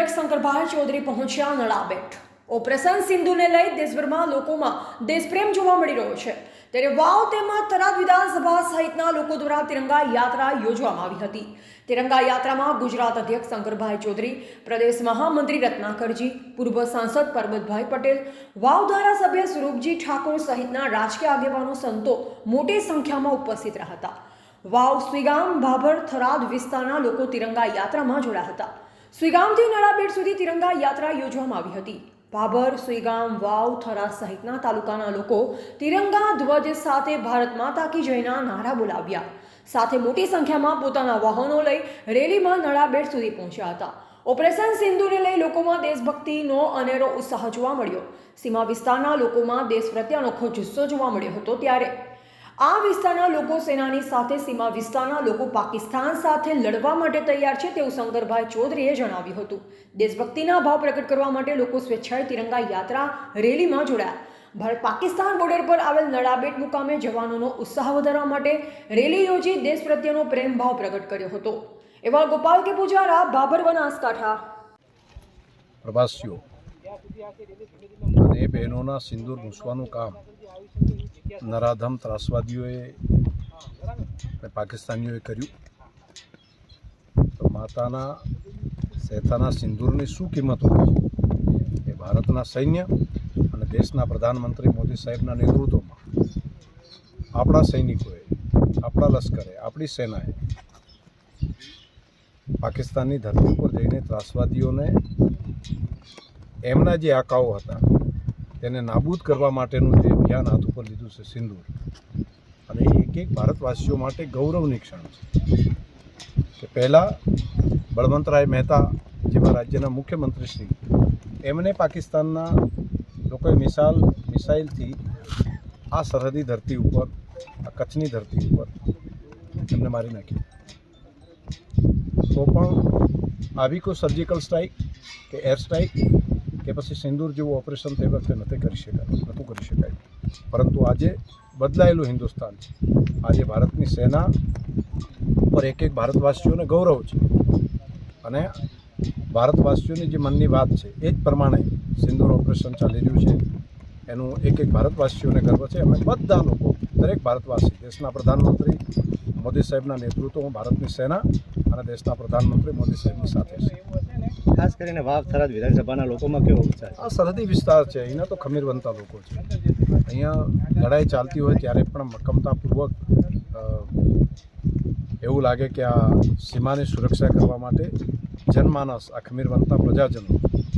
અધ્યક્ષ શંકરભાઈ ચૌધરી પહોંચ્યા નળાબેટ. ઓપરેશન સિંધુને લઈ દેશભરમાં લોકોમાં દેશપ્રેમ જોવા મળી રહ્યો છે. ત્યારે વાવ તેમજ થરાદ વિધાનસભા સહિતના લોકો દ્વારા તિરંગા યાત્રા યોજવામાં આવી હતી. તિરંગા યાત્રામાં ગુજરાત અધ્યક્ષ શંકરભાઈ ચૌધરી, પ્રદેશ મહામંત્રી રત્નાકરજી, પૂર્વ સાંસદ પરબતભાઈ પટેલ, વાવ ધારાસભ્ય સ્વરૂપજી ઠાકોર સહિતના રાજકીય આગેવાનો સંતો મોટી સંખ્યામાં ઉપસ્થિત રહ્યા હતા. વાવ સ્વીગામ ભાભર, થરાદ વિસ્તારના લોકો તિરંગા યાત્રામાં જોડાયા હતા. સ્વીગામથી નળાબેટ સુધી તિરંગા યાત્રા યોજવામાં આવી હતી. ભાભર સુઈગામ વાવ, થરા સહિતના તાલુકાના લોકો તિરંગા ધ્વજ સાથે ભારત માતા કી જયના નારા બોલાવ્યા. સાથે મોટી સંખ્યામાં પોતાના વાહનો લઈ રેલીમાં નળાબેટ સુધી પહોંચ્યા હતા. ઓપરેશન સિંધુને લઈ લોકોમાં દેશભક્તિનો અનેરો ઉત્સાહ જોવા મળ્યો. સીમા વિસ્તારના લોકોમાં દેશ પ્રત્યે અનોખો જુસ્સો જોવા મળ્યો હતો ત્યારે. આ વિસ્તારના લોકો સેનાની સાથે સીમા વિસ્તારના લોકો પાકિસ્તાન સાથે લડવા માટે તૈયાર છે તેવું શંકરભાઈ ચૌધરીએ જણાવ્યું હતું. દેશભક્તિના ભાવ પ્રગટ કરવા માટે લોકો સ્વેચ્છાએ તિરંગા યાત્રા રેલીમાં જોડાયા. ભારત પાકિસ્તાન બોર્ડર પર આવેલ નળાબેટ મુકામે જવાનોનો ઉત્સાહ વધારવા માટે રેલી યોજી દેશ પ્રત્યેનો પ્રેમ ભાવ પ્રગટ કર્યો હતો. એવા ગોપાલ કે પૂજારા, બાબર બનાસકાંઠા. પ્રવાસીઓ અને બહેનોના સિંદૂર ઘૂસવાનું કામ નરાધમ ત્રાસવાદીઓએ પાકિસ્તાનીઓએ કર્યું. તો માતાના સહેતાના સિંદૂરની શું કિંમત હોય? એ ભારતના સૈન્ય અને દેશના પ્રધાનમંત્રી મોદી સાહેબના નેતૃત્વમાં. આપણા સૈનિકોએ, આપણા લશ્કરે, આપણી સેનાએ પાકિસ્તાનની ધરતી પર જઈને ત્રાસવાદીઓને એમના જે આકાઓ હતા, તેને નાબૂદ કરવા માટેનું જે અભિયાન હાથ ઉપર લીધું છે સિંદૂર. અને એક એક ભારતવાસીઓ માટે ગૌરવની ક્ષણ છે. કે પહેલાં બળવંતરાય મહેતા જેવા રાજ્યના મુખ્યમંત્રી શ્રી એમને પાકિસ્તાનના લોકોએ મિસાલ, મિસાઇલથી આ સરહદી ધરતી ઉપર, આ કચ્છની ધરતી ઉપર એમને મારી નાખ્યું. તો પણ આવી કોઈ સર્જિકલ સ્ટ્રાઇક કે એર સ્ટ્રાઇક કે પછી સિંદૂર જેવું ઓપરેશન તે વખતે નથી કરી શકાય, નહોતું કરી શકાય. પરંતુ આજે બદલાયેલું હિન્દુસ્તાન છે. આજે ભારતની સેના પર એક એક ભારતવાસીઓને ગૌરવ છે. અને ભારતવાસીઓની જે મનની વાત છે, એ જ પ્રમાણે સિંદૂર ઓપરેશન ચાલી રહ્યું છે. એનું એક એક ભારતવાસીઓને ગર્વ છે. અમે બધા લોકો, દરેક ભારતવાસી, દેશના પ્રધાનમંત્રી, મોદી સાહેબના નેતૃત્વમાં ભારતની સેના અને દેશના પ્રધાનમંત્રી મોદી સાહેબની સાથે છે કરીને વાવ થરાદ વિધાનસભાના લોકોમાં કેવો ઉત્સાહ આ સરહદી વિસ્તાર છે અહીંના તો ખમીર બનતા લોકો છે. અહીંયા લડાઈ ચાલતી હોય ત્યારે પણ મક્કમતાપૂર્વક એવું લાગે કે આ સીમાની સુરક્ષા કરવા માટે જનમાનસ આ ખમીર બનતા પ્રજાજનો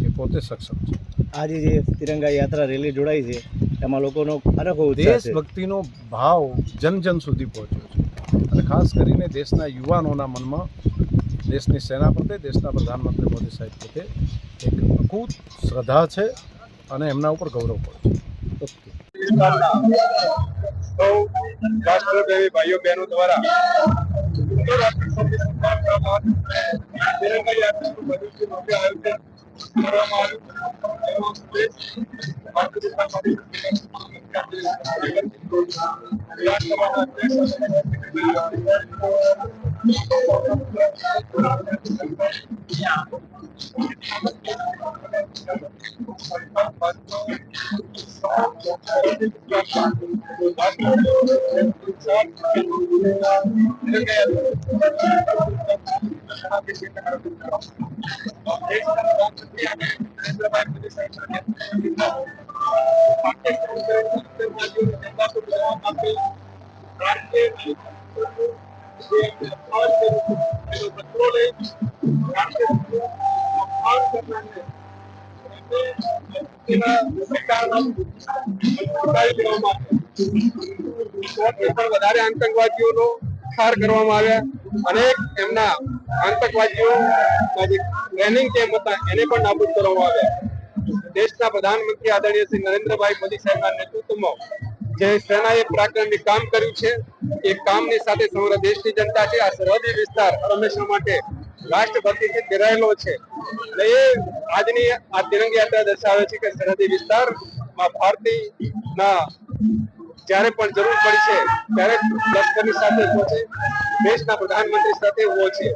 એ પોતે સક્ષમ છે. આજે જે તિરંગા યાત્રા રેલી જોડાઈ છે એમાં લોકોનો અનોખો દેશભક્તિનો ભાવ જન જન સુધી પહોંચ્યો છે. અને ખાસ કરીને દેશના યુવાનોના મનમાં દેશની સેના પ્રત્યે, દેશના પ્રધાનમંત્રી મોદી સાહેબ પ્રત્યે એક અખૂત શ્રદ્ધા છે અને એમના ઉપર ગૌરવ પણ છે. ઓકે. ભાઈઓ બહેનો દ્વારા કરવામાં આવ્યું. એમાં ભારતીય જનતા પાર્ટી વિધાનસભાના વધારે આતંકવાદીઓનો ઠાર કરવામાં આવ્યા અને એમના આતંકવાદીઓ ટ્રેનિંગ છે, એ છે છે. આજની આ તિરંગી યાત્રા દર્શાવે છે કે સરહદી વિસ્તારમાં ભારતીયના જ્યારે પણ જરૂર પડશે ત્યારે લશ્કરની સાથે પહોંચે દેશના પ્રધાનમંત્રી સાથે ઊભો છે